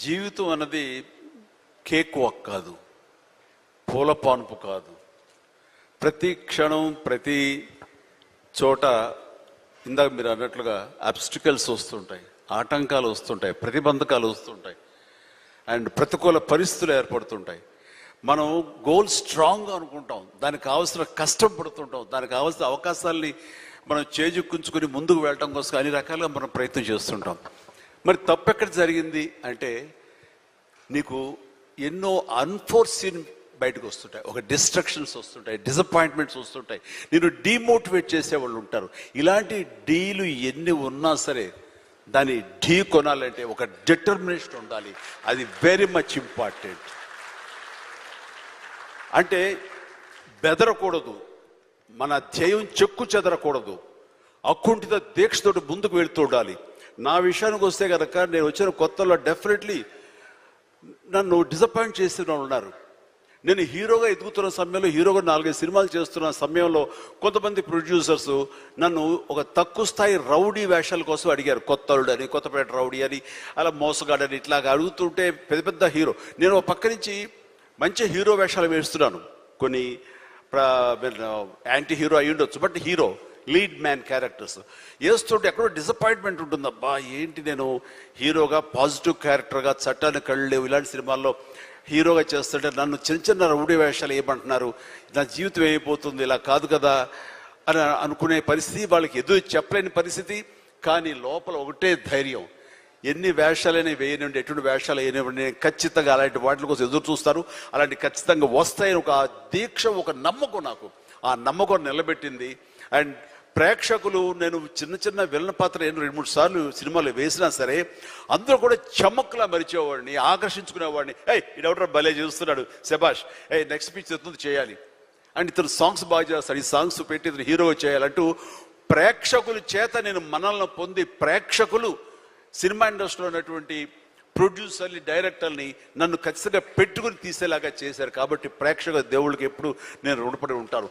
జీవితం అన్నది cake walk కాదు పూలపాన్పు కాదు. ప్రతి క్షణం ప్రతి చోట ఇందాక మీరు అన్నట్లుగా అబ్స్టికల్స్ వస్తుంటాయి ఆటంకాలు వస్తుంటాయి ప్రతిబంధకాలు వస్తుంటాయి. అండ్ ప్రతికూల పరిస్థితులు ఏర్పడుతుంటాయి. మనం గోల్ స్ట్రాంగ్ అనుకుంటాం దానికి కావాల్సిన కష్టం పడుతుంటాం దానికి కావాల్సిన అవకాశాలని మనం చేజుక్కుంచుకొని ముందుకు వెళ్ళటం కోసం అన్ని రకాలుగా మనం ప్రయత్నం చేస్తుంటాం. మరి తప్పెక్కడ జరిగింది అంటే నీకు ఎన్నో అన్ఫోర్సీన్ బయటకు వస్తుంటాయి. ఒక డిస్ట్రక్షన్స్ వస్తుంటాయి డిసప్పాయింట్మెంట్స్ వస్తుంటాయి. నేను డీమోటివేట్ చేసే వాళ్ళు ఉంటారు. ఇలాంటి డీలు ఎన్ని ఉన్నా సరే దాన్ని ఢీ కొనాలంటే ఒక డిటర్మినేషన్ ఉండాలి. అది వెరీ మచ్ ఇంపార్టెంట్ అంటే బెదరకూడదు. మన ధ్యేయం చెక్కు చెదరకూడదు. అక్కుంటితో దీక్షతోటి ముందుకు వెళ్తూ ఉండాలి. నా విషయానికి వస్తే కనుక నేను వచ్చిన కొత్తలో డెఫినెట్లీ నన్ను డిసప్పాయింట్ చేసిన వాళ్ళు ఉన్నారు. నేను హీరోగా ఎదుగుతున్న సమయంలో హీరోగా నాలుగైదు సినిమాలు చేస్తున్న సమయంలో కొంతమంది ప్రొడ్యూసర్స్ నన్ను ఒక తక్కువ స్థాయి రౌడీ వేషాల కోసం అడిగారు. కొత్తలుడు అని కొత్తపేట రౌడీ అని అలా మోసగాడని ఇట్లాగా అడుగుతుంటే పెద్ద పెద్ద హీరో. నేను ఒక పక్క నుంచి మంచి హీరో వేషాలు వేస్తున్నాను. కొన్ని యాంటీ హీరో అయి ఉండొచ్చు but hero. Lead man characters ఏస్తుంటే ఎక్కడో డిసప్పాయింట్మెంట్ ఉంటుంది అబ్బా ఏంటి నేను హీరోగా పాజిటివ్ క్యారెక్టర్గా చట్టాన్ని కళ్ళలేవు ఇలాంటి సినిమాల్లో హీరోగా చేస్తుంటే నన్ను చిన్న చిన్న రౌడీ వేషాలు ఏమంటున్నారు. నా జీవితం ఏమైపోతుంది? ఇలా కాదు కదా అని అనుకునే పరిస్థితి వాళ్ళకి ఎదురు చెప్పలేని పరిస్థితి. కానీ లోపల ఒకటే ధైర్యం. ఎన్ని వేషాలైనా వేయనివ్వండి ఎటువంటి వేషాలు వేయనివ్వండి. నేను ఖచ్చితంగా అలాంటి వాటి కోసం ఎదురు చూస్తాను. అలాంటి ఖచ్చితంగా వస్తాయని ఒక దీక్ష ఒక నమ్మకం నాకు. ఆ నమ్మకం నిలబెట్టింది. అండ్ ప్రేక్షకులు నేను చిన్న చిన్న విలన పాత్ర నేను రెండు మూడు సార్లు సినిమాలు వేసినా సరే అందరూ కూడా చమక్కులా మరిచేవాడిని ఆకర్షించుకునేవాడిని. ఏయ్ ఇడెవడరా భలే చూస్తున్నాడు శభాష్. ఏ నెక్స్ట్ పిచ్ ఎత్తుంది చేయాలి. అండ్ ఇతను సాంగ్స్ బాగా చేస్తాడు. ఈ సాంగ్స్ పెట్టి ఇతను హీరోగా చేయాలంటూ ప్రేక్షకుల చేత నేను మనల్ని పొంది ప్రేక్షకులు సినిమా ఇండస్ట్రీలో ఉన్నటువంటి ప్రొడ్యూసర్ని డైరెక్టర్ని నన్ను ఖచ్చితంగా పెట్టుకుని తీసేలాగా చేశారు. కాబట్టి ప్రేక్షక దేవుళ్ళకి ఎప్పుడు నేను రుణపడి ఉంటాను.